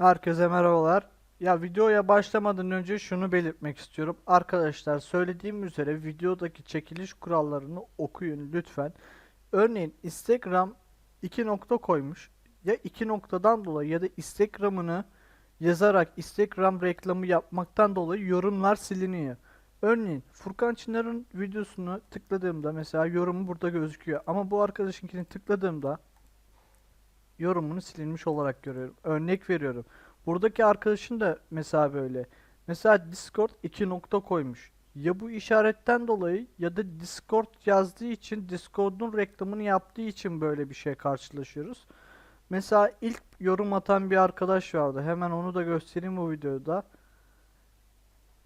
Herkese merhabalar. Ya videoya başlamadan önce şunu belirtmek istiyorum. Arkadaşlar söylediğim üzere videodaki çekiliş kurallarını okuyun lütfen. Örneğin Instagram iki nokta koymuş. Ya iki noktadan dolayı ya da Instagram'ını yazarak Instagram reklamı yapmaktan dolayı yorumlar siliniyor. Örneğin Furkan Çınar'ın videosunu tıkladığımda mesela yorumu burada gözüküyor. Ama bu arkadaşınkini tıkladığımda yorumunu silinmiş olarak görüyorum. Örnek veriyorum. Buradaki arkadaşın da mesela böyle. Mesela Discord iki nokta koymuş. Ya bu işaretten dolayı ya da Discord yazdığı için Discord'un reklamını yaptığı için böyle bir şey karşılaşıyoruz. Mesela ilk yorum atan bir arkadaş vardı. Hemen onu da göstereyim bu videoda.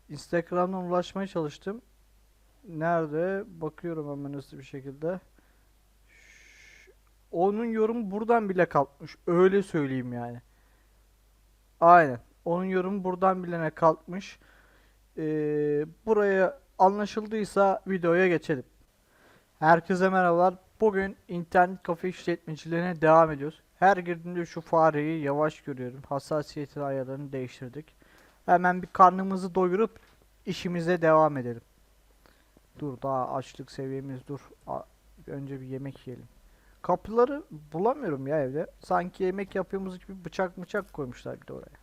Instagram'dan ulaşmaya çalıştım. Nerede? Bakıyorum hemen hızlı bir şekilde. Onun yorumu buradan bile kalkmış. Öyle söyleyeyim yani. Aynen. Onun yorumu buradan bilene kalkmış. Ee, buraya anlaşıldıysa videoya geçelim. Herkese merhabalar. Bugün internet kafe işletmecilerine devam ediyoruz. Her girdiğimde şu fareyi yavaş görüyorum. Hassasiyeti ayarlarını değiştirdik. Hemen bir karnımızı doyurup işimize devam edelim. Dur daha açlık seviyemiz dur. A- Önce bir yemek yiyelim. Kapıları bulamıyorum ya evde. Sanki yemek yapıyormuş gibi bıçak bıçak koymuşlar bir de oraya.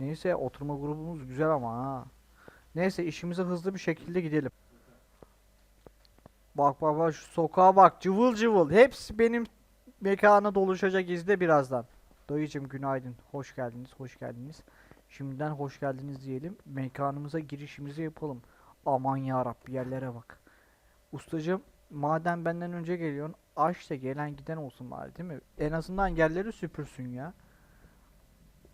Neyse oturma grubumuz güzel ama ha. Neyse işimize hızlı bir şekilde gidelim. Bak bak bak şu sokağa bak cıvıl cıvıl. Hepsi benim mekana doluşacak izle birazdan. Dayıcım günaydın. Hoş geldiniz. Hoş geldiniz. Şimdiden hoş geldiniz diyelim. Mekanımıza girişimizi yapalım. Aman ya Rabbi yerlere bak. Ustacım madem benden önce geliyorsun aç da gelen giden olsun bari değil mi? En azından yerleri süpürsün ya.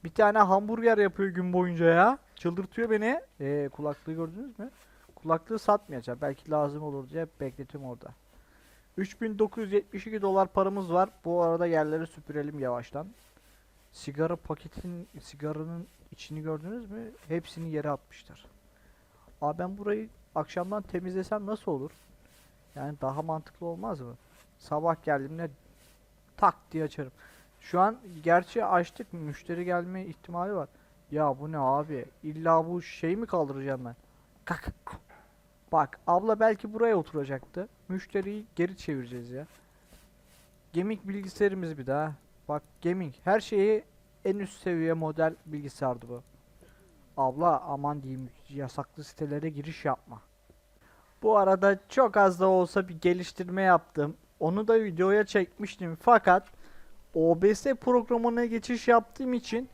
Bir tane hamburger yapıyor gün boyunca ya. Çıldırtıyor beni. Ee, kulaklığı gördünüz mü? Kulaklığı satmayacağım. Belki lazım olur diye bekletiyorum orada. 3972 dolar paramız var. Bu arada yerleri süpürelim yavaştan. Sigara paketin sigaranın içini gördünüz mü? Hepsini yere atmışlar. Abi ben burayı akşamdan temizlesem nasıl olur? Yani daha mantıklı olmaz mı? Sabah geldiğimde tak diye açarım. Şu an gerçi açtık müşteri gelme ihtimali var. Ya bu ne abi? İlla bu şey mi kaldıracağım ben? Kalk. Bak abla belki buraya oturacaktı. Müşteriyi geri çevireceğiz ya. Gaming bilgisayarımız bir daha. Bak gaming her şeyi en üst seviye model bilgisayardı bu. Abla aman diyeyim yasaklı sitelere giriş yapma. Bu arada çok az da olsa bir geliştirme yaptım. Onu da videoya çekmiştim fakat OBS programına geçiş yaptığım için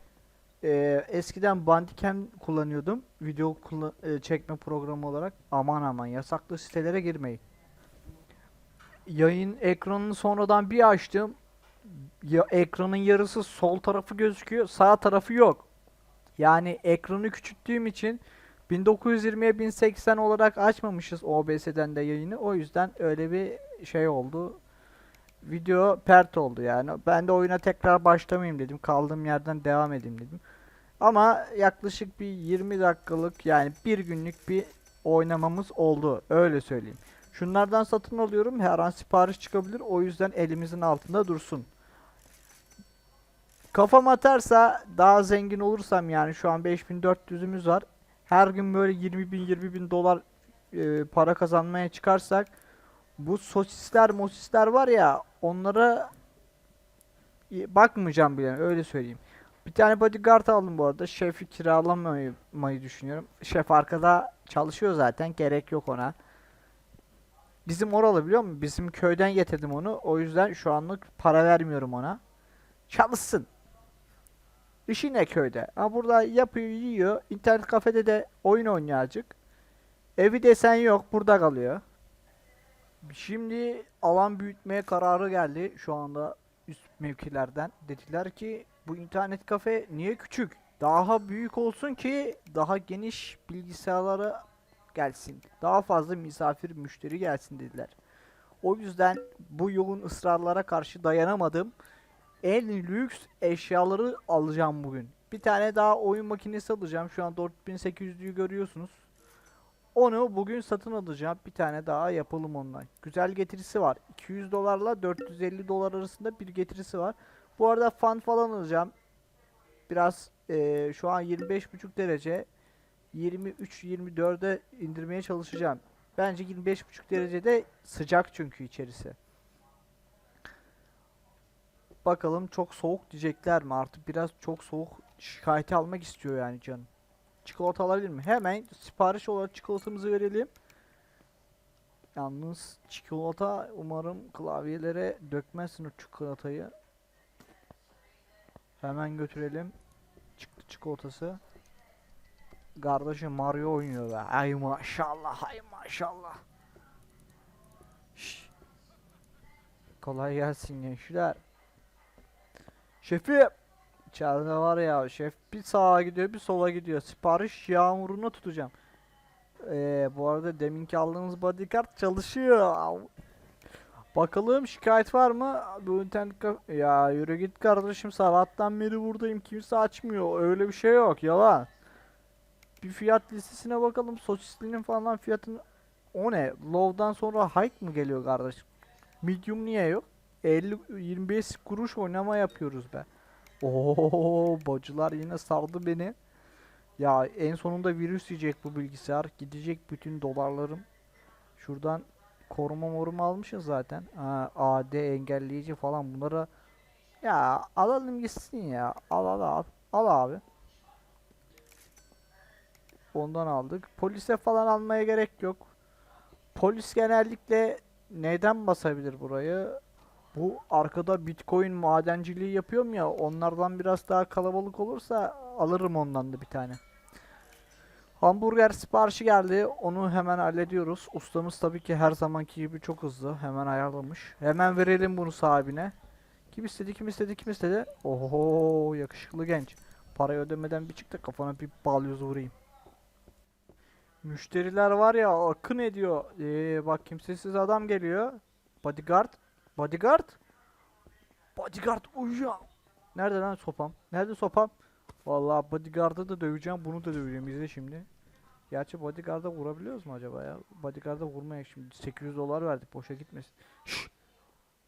e, eskiden Bandicam kullanıyordum video kullan- e, çekme programı olarak. Aman aman yasaklı sitelere girmeyin. Yayın ekranını sonradan bir açtım. Ya, ekranın yarısı sol tarafı gözüküyor, sağ tarafı yok. Yani ekranı küçülttüğüm için 1920'ye 1080 olarak açmamışız OBS'den de yayını. O yüzden öyle bir şey oldu. Video pert oldu yani. Ben de oyuna tekrar başlamayayım dedim. Kaldığım yerden devam edeyim dedim. Ama yaklaşık bir 20 dakikalık yani bir günlük bir oynamamız oldu. Öyle söyleyeyim. Şunlardan satın alıyorum. Her an sipariş çıkabilir. O yüzden elimizin altında dursun. Kafam atarsa daha zengin olursam yani şu an 5400'ümüz var. Her gün böyle 20 bin 20 bin dolar e, para kazanmaya çıkarsak bu sosisler mosisler var ya onlara y- bakmayacağım bile öyle söyleyeyim. Bir tane bodyguard aldım bu arada. Şefi kiralamayı mayı düşünüyorum. Şef arkada çalışıyor zaten. Gerek yok ona. Bizim oralı biliyor musun? Bizim köyden getirdim onu. O yüzden şu anlık para vermiyorum ona. Çalışsın. İşi ne köyde? Ha burada yapıyor, yiyor. İnternet kafede de oyun oynuyor azıcık. Evi desen yok, burada kalıyor. Şimdi alan büyütmeye kararı geldi şu anda üst mevkilerden. Dediler ki bu internet kafe niye küçük? Daha büyük olsun ki daha geniş bilgisayarlara gelsin. Daha fazla misafir müşteri gelsin dediler. O yüzden bu yoğun ısrarlara karşı dayanamadım. En lüks eşyaları alacağım bugün. Bir tane daha oyun makinesi alacağım. Şu an 4800'lüyü görüyorsunuz. Onu bugün satın alacağım. Bir tane daha yapalım ondan. Güzel getirisi var. 200 dolarla 450 dolar arasında bir getirisi var. Bu arada fan falan alacağım. biraz eee, şu an 25,5 derece 23-24'e indirmeye çalışacağım. Bence 25,5 derecede sıcak çünkü içerisi. Bakalım çok soğuk diyecekler mi? Artık biraz çok soğuk şikayeti almak istiyor yani canım. Çikolata alabilir mi? Hemen sipariş olarak çikolatamızı verelim. Yalnız çikolata umarım klavyelere dökmezsin o çikolatayı. Hemen götürelim. Çıktı çikolatası. Kardeşim Mario oynuyor be. Ay maşallah, ay maşallah. Şş. Kolay gelsin gençler. Şefim. İçeride var ya şef bir sağa gidiyor bir sola gidiyor. Sipariş yağmurunu tutacağım. Ee, bu arada deminki aldığımız bodyguard çalışıyor. Bakalım şikayet var mı? Bu internet Ya yürü git kardeşim sabahtan beri buradayım kimse açmıyor. Öyle bir şey yok yalan. Bir fiyat listesine bakalım. Sosislinin falan fiyatını o ne? Low'dan sonra hike mı geliyor kardeşim? Medium niye yok? 50 25 kuruş oynama yapıyoruz be. Oo, bacılar yine sardı beni. Ya en sonunda virüs yiyecek bu bilgisayar. Gidecek bütün dolarlarım. Şuradan koruma moruma almışız zaten. Ha, AD engelleyici falan bunlara ya alalım gitsin ya. Al al al. Al abi. Ondan aldık. Polise falan almaya gerek yok. Polis genellikle neden basabilir burayı? Bu arkada Bitcoin madenciliği yapıyorum ya onlardan biraz daha kalabalık olursa alırım ondan da bir tane. Hamburger siparişi geldi. Onu hemen hallediyoruz. Ustamız tabii ki her zamanki gibi çok hızlı. Hemen ayarlamış. Hemen verelim bunu sahibine. Kim istedi, kim istedi, kim istedi? Oho, yakışıklı genç. Parayı ödemeden bir çık da kafana bir balyoz vurayım. Müşteriler var ya akın ediyor. Ee, bak kimsesiz adam geliyor. Bodyguard. Bodyguard. Bodyguard uyuyor. Nerede lan sopam? Nerede sopam? Vallahi bodyguard'ı da döveceğim, bunu da döveceğim. İzle şimdi. Gerçi bodyguard'a vurabiliyoruz mu acaba ya? Bodyguard'a vurmaya şimdi 800 dolar verdik boşa gitmesin. Şşş!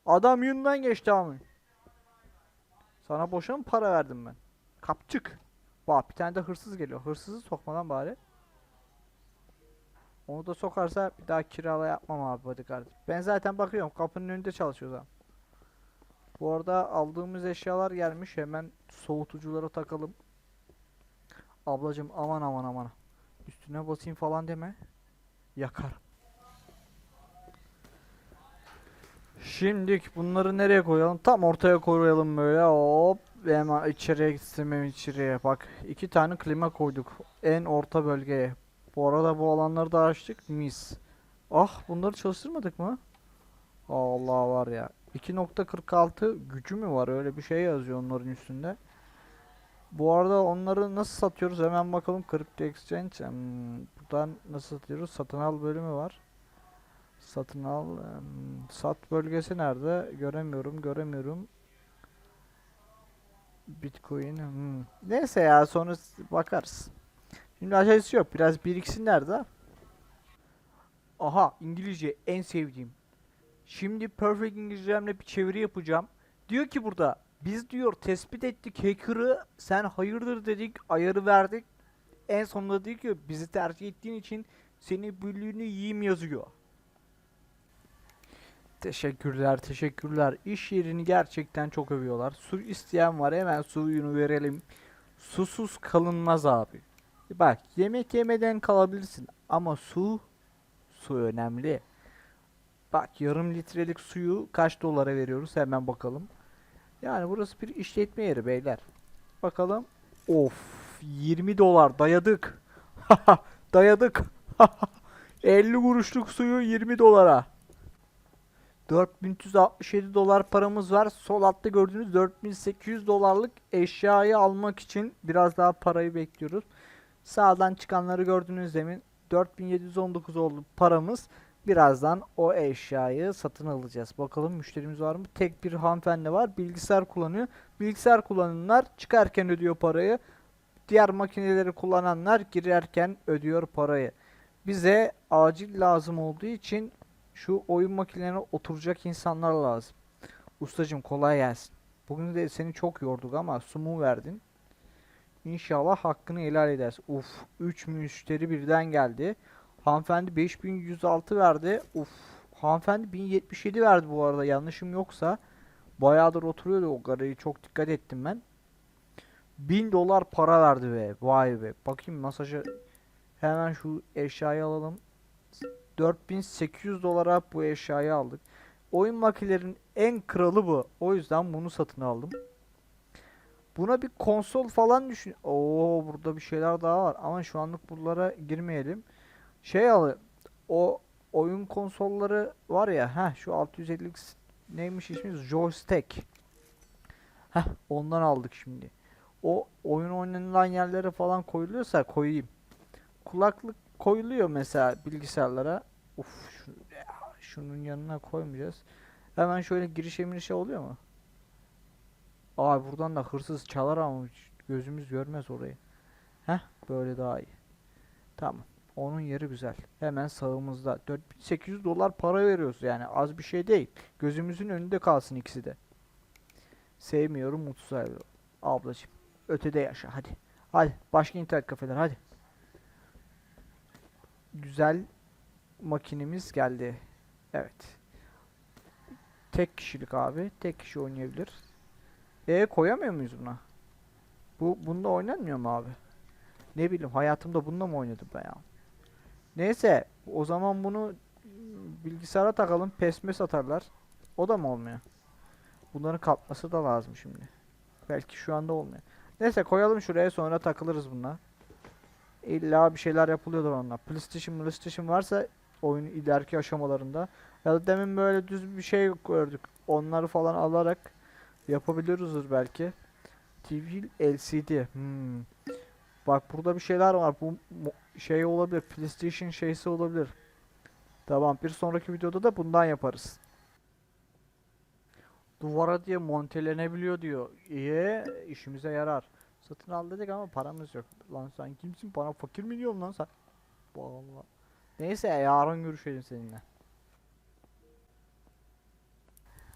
Adam yönünden geçti abi. Sana boşa mı para verdim ben? Kapçık. Bak bir tane de hırsız geliyor. Hırsızı sokmadan bari. Onu da sokarsa bir daha kirala yapmam abi bodyguard. Ben zaten bakıyorum kapının önünde çalışıyor adam. Bu arada aldığımız eşyalar gelmiş. Hemen soğutuculara takalım. Ablacım aman aman aman. Üstüne basayım falan deme. Yakar. Şimdi bunları nereye koyalım? Tam ortaya koyalım böyle. Hop. Hemen içeriye gitsin içeriye. Bak iki tane klima koyduk. En orta bölgeye. Bu arada bu alanları da açtık. Mis. Ah bunları çalıştırmadık mı? Allah var ya. 2.46 gücü mü var? Öyle bir şey yazıyor onların üstünde. Bu arada onları nasıl satıyoruz? Hemen bakalım. Crypto Exchange. Hmm, buradan nasıl satıyoruz? Satın al bölümü var. Satın al. hmm, sat bölgesi nerede? Göremiyorum. Göremiyorum. Bitcoin. hmm. Neyse ya sonra bakarız. Şimdi acelesi yok. Biraz biriksinler de. Aha İngilizce en sevdiğim. Şimdi Perfect İngilizcemle bir çeviri yapacağım. Diyor ki burada biz diyor tespit ettik hacker'ı sen hayırdır dedik ayarı verdik. En sonunda diyor ki bizi tercih ettiğin için seni büllüğünü yiyeyim yazıyor. Teşekkürler teşekkürler. İş yerini gerçekten çok övüyorlar. Su isteyen var hemen suyunu verelim. Susuz kalınmaz abi. Bak yemek yemeden kalabilirsin ama su su önemli. Bak yarım litrelik suyu kaç dolara veriyoruz hemen bakalım. Yani burası bir işletme yeri beyler. Bakalım. Of 20 dolar dayadık. dayadık. 50 kuruşluk suyu 20 dolara. 4367 dolar paramız var. Sol altta gördüğünüz 4800 dolarlık eşyayı almak için biraz daha parayı bekliyoruz. Sağdan çıkanları gördüğünüz demin 4719 oldu paramız. Birazdan o eşyayı satın alacağız. Bakalım müşterimiz var mı? Tek bir hanımefendi var. Bilgisayar kullanıyor. Bilgisayar kullananlar çıkarken ödüyor parayı. Diğer makineleri kullananlar girerken ödüyor parayı. Bize acil lazım olduğu için şu oyun makinelerine oturacak insanlar lazım. Ustacım kolay gelsin. Bugün de seni çok yorduk ama su mu verdin? İnşallah hakkını helal edersin. Uf 3 müşteri birden geldi. Hanımefendi 5106 verdi. Uf hanımefendi 1077 verdi bu arada yanlışım yoksa. Bayağıdır oturuyordu o garayı çok dikkat ettim ben. 1000 dolar para verdi be. Vay be. Bakayım masajı hemen şu eşyayı alalım. 4800 dolara bu eşyayı aldık. Oyun makinelerinin en kralı bu. O yüzden bunu satın aldım. Buna bir konsol falan düşün. Oo burada bir şeyler daha var ama şu anlık buralara girmeyelim. Şey al o oyun konsolları var ya ha şu 650 neymiş ismi joystick. Heh ondan aldık şimdi. O oyun oynanılan yerlere falan koyuluyorsa koyayım. Kulaklık koyuluyor mesela bilgisayarlara. Uf şu, şunun yanına koymayacağız. Hemen şöyle girişe mirişe oluyor mu? Abi buradan da hırsız çalar ama gözümüz görmez orayı. Heh böyle daha iyi. Tamam. Onun yeri güzel. Hemen sağımızda. 4800 dolar para veriyoruz yani az bir şey değil. Gözümüzün önünde kalsın ikisi de. Sevmiyorum mutsuz ayrılıyorum. Ablacım ötede yaşa hadi. Hadi başka internet kafeler hadi. Güzel makinemiz geldi. Evet. Tek kişilik abi. Tek kişi oynayabilir. E koyamıyor muyuz buna? Bu bunda oynanmıyor mu abi? Ne bileyim hayatımda bunda mı oynadım ben ya? Neyse o zaman bunu bilgisayara takalım pesme satarlar. O da mı olmuyor? Bunların kalkması da lazım şimdi. Belki şu anda olmuyor. Neyse koyalım şuraya sonra takılırız bunlar. İlla bir şeyler yapılıyordur onunla. PlayStation, PlayStation varsa oyunun ileriki aşamalarında. Ya da demin böyle düz bir şey gördük. Onları falan alarak yapabiliyoruzdur belki. TV LCD. Hmm. Bak burada bir şeyler var. Bu şey olabilir. PlayStation şeysi olabilir. Tamam bir sonraki videoda da bundan yaparız. Duvara diye montelenebiliyor diyor. İyi işimize yarar. Satın al dedik ama paramız yok. Lan sen kimsin? Bana fakir mi diyorsun lan sen? Vallahi. Neyse yarın görüşelim seninle.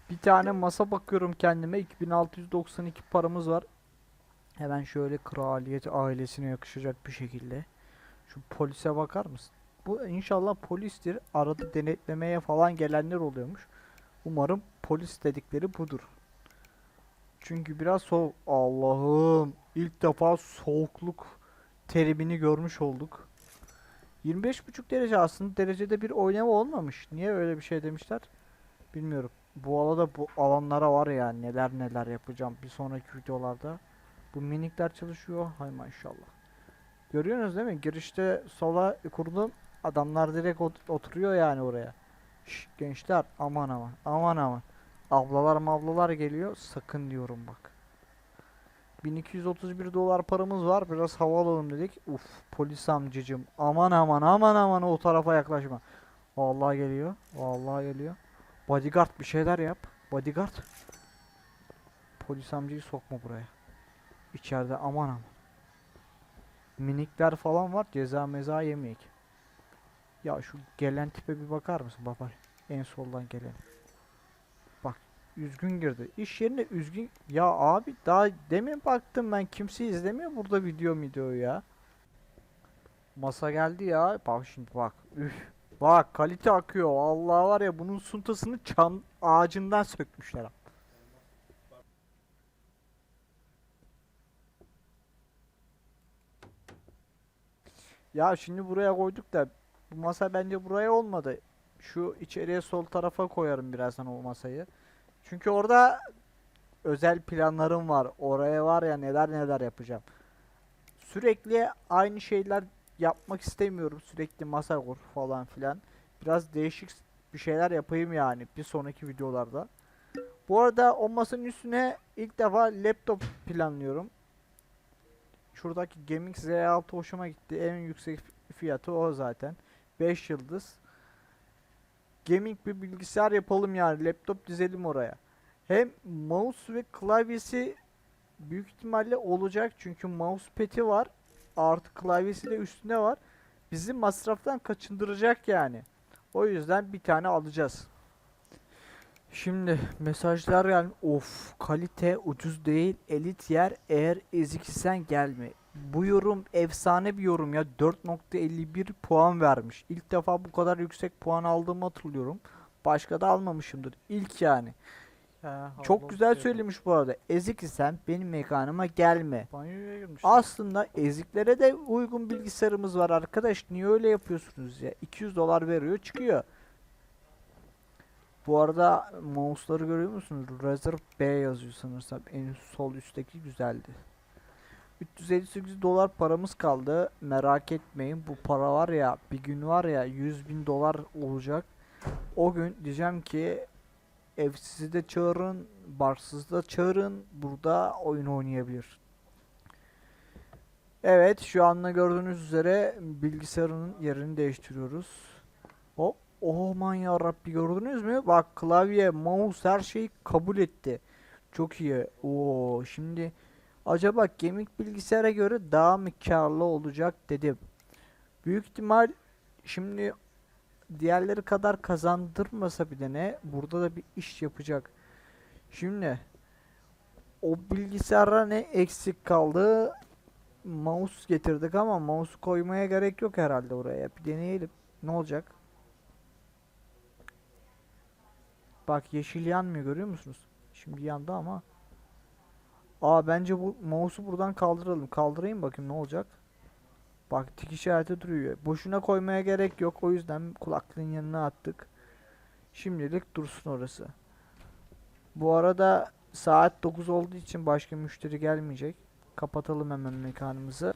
Bir tane masa bakıyorum kendime. 2692 paramız var. Hemen şöyle kraliyet ailesine yakışacak bir şekilde. Şu polise bakar mısın? Bu inşallah polistir. Arada denetlemeye falan gelenler oluyormuş. Umarım polis dedikleri budur. Çünkü biraz soğuk. Allah'ım. ilk defa soğukluk terimini görmüş olduk. 25,5 derece aslında derecede bir oynama olmamış. Niye öyle bir şey demişler? Bilmiyorum. Bu alanda bu alanlara var ya neler neler yapacağım bir sonraki videolarda. Bu minikler çalışıyor. Hay maşallah. Görüyorsunuz değil mi? Girişte sola kurdum. Adamlar direkt ot- oturuyor yani oraya. Şş, gençler aman aman aman aman. Ablalar mavlalar geliyor. Sakın diyorum bak. 1231 dolar paramız var. Biraz hava alalım dedik. Uf polis amcacım. Aman aman aman aman o tarafa yaklaşma. Vallahi geliyor. Vallahi geliyor. Bodyguard bir şeyler yap. Bodyguard. Polis amcayı sokma buraya. İçeride aman aman. Minikler falan var. Ceza meza yemeyek. Ya şu gelen tipe bir bakar mısın baba? En soldan gelen. Bak üzgün girdi. İş yerine üzgün. Ya abi daha demin baktım ben kimse izlemiyor burada video videoyu ya. Masa geldi ya. Bak şimdi bak. Üf. Bak kalite akıyor. Allah var ya bunun suntasını çam ağacından sökmüşler. Ya şimdi buraya koyduk da bu masa bence buraya olmadı. Şu içeriye sol tarafa koyarım birazdan o masayı. Çünkü orada özel planlarım var. Oraya var ya neler neler yapacağım. Sürekli aynı şeyler yapmak istemiyorum. Sürekli masa kur falan filan. Biraz değişik bir şeyler yapayım yani bir sonraki videolarda. Bu arada o masanın üstüne ilk defa laptop planlıyorum. Şuradaki Gaming Z6 hoşuma gitti. En yüksek fiyatı o zaten. 5 yıldız. Gaming bir bilgisayar yapalım yani. Laptop dizelim oraya. Hem mouse ve klavyesi büyük ihtimalle olacak. Çünkü mousepad'i var. Artı klavyesi de üstünde var. Bizi masraftan kaçındıracak yani. O yüzden bir tane alacağız. Şimdi mesajlar gelmiş. Of kalite ucuz değil elit yer eğer eziksen gelme. Bu yorum efsane bir yorum ya 4.51 puan vermiş. İlk defa bu kadar yüksek puan aldığımı hatırlıyorum. Başka da almamışımdır. İlk yani. Çok güzel söylemiş bu arada. Ezik isen benim mekanıma gelme. Banyoya girmiş. Aslında eziklere de uygun bilgisayarımız var arkadaş. Niye öyle yapıyorsunuz ya? 200 dolar veriyor çıkıyor. Bu arada mouse'ları görüyor musunuz? Razer B yazıyor sanırsam. En sol üstteki güzeldi. 358 dolar paramız kaldı. Merak etmeyin bu para var ya bir gün var ya 100 bin dolar olacak. O gün diyeceğim ki evsizi de çağırın, barsızı da çağırın. Burada oyun oynayabilir. Evet şu anda gördüğünüz üzere bilgisayarın yerini değiştiriyoruz. Hop. Oh man ya Rabbi gördünüz mü? Bak klavye, mouse her şeyi kabul etti. Çok iyi. Oo şimdi acaba gemik bilgisayara göre daha mı karlı olacak dedim. Büyük ihtimal şimdi diğerleri kadar kazandırmasa bile ne burada da bir iş yapacak. Şimdi o bilgisayara ne eksik kaldı? Mouse getirdik ama mouse koymaya gerek yok herhalde oraya. Bir deneyelim. Ne olacak? Bak yeşil yanmıyor görüyor musunuz? Şimdi yandı ama. Aa bence bu mouse'u buradan kaldıralım. Kaldırayım bakayım ne olacak? Bak tik işareti duruyor. Boşuna koymaya gerek yok. O yüzden kulaklığın yanına attık. Şimdilik dursun orası. Bu arada saat 9 olduğu için başka müşteri gelmeyecek. Kapatalım hemen mekanımızı.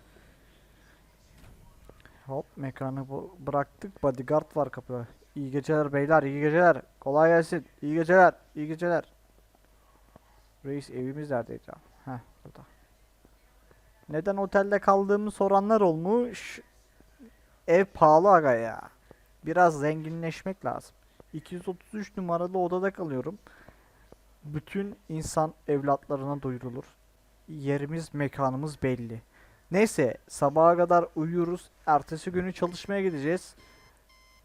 Hop mekanı bıraktık. Bodyguard var kapıda. İyi geceler beyler, iyi geceler. Kolay gelsin. İyi geceler, iyi geceler. Reis evimiz neredeydi? Heh, burada. Neden otelde kaldığımı soranlar olmuş. Ev pahalı aga ya. Biraz zenginleşmek lazım. 233 numaralı odada kalıyorum. Bütün insan evlatlarına doyurulur. Yerimiz, mekanımız belli. Neyse, sabaha kadar uyuyoruz. Ertesi günü çalışmaya gideceğiz.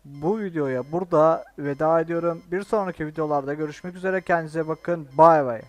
Bu videoya burada veda ediyorum. Bir sonraki videolarda görüşmek üzere. Kendinize bakın. Bay bay.